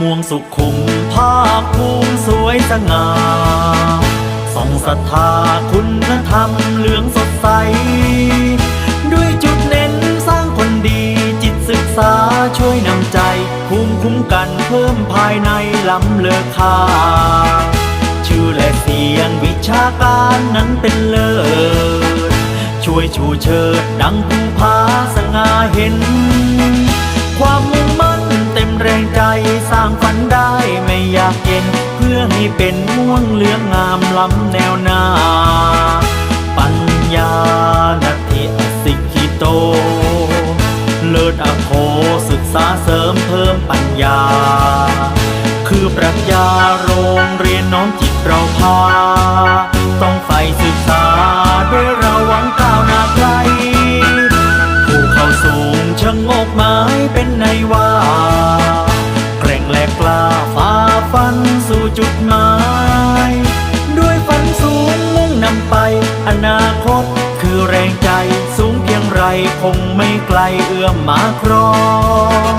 ม่วงสุขุมภาคภูมิสวยสง่าส่องศรัทธาคุณธรรมเหลืองสดใส ด้วยจุดเน้นสร้างคนดีจิตศึกษาช่วยนำใจภูมิคุ้มกันเพิ่มภายในล้ำเลิศค่าชื่อและเสียงวิชาการนั้นเป็นเลิศช่วยชูเชิดดังภูผาสง่าเห็น ฝันได้ไม่อยากเย็น เพื่อให้เป็นม่วงเหลืองงามล้ำแนวหน้า ปัญญานัตถิสิกขิโต เลิศอโคศึกษาเสริมเพิ่มปัญญา คือปรัชญาโรงเรียนน้อมจิตเราพา ต้องใฝ่ศึกษาด้วยเราหวังก้าวหน้าไกลผู้เข้าสูงชะงกไม้เป็นในว่า คงไม่ไกลเอื้อมมาครอง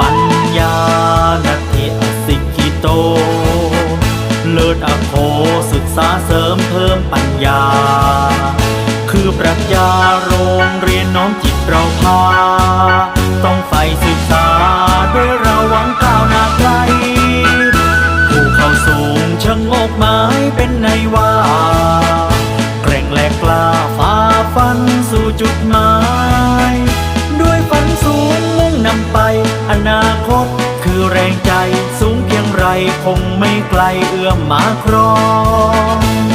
ปัญญานัตถิอสิกขิโตเลิศอโคศึกษาเสริ โรงเรียนน้อมจิตเราพา ต้องใฝ่ศึกษาด้วยเราหวังก้าวหน้าไกลผู้เข้าสูงชะงกไม้เป็นในว่า แกร่งแหลกกล้าฝ่าฟันสู่จุดหมาย ด้วยฝันสูงมุ่งนำไป อนาคตคือแรงใจสูงเพียงไรคงไม่ไกลเอื้อมมาครอง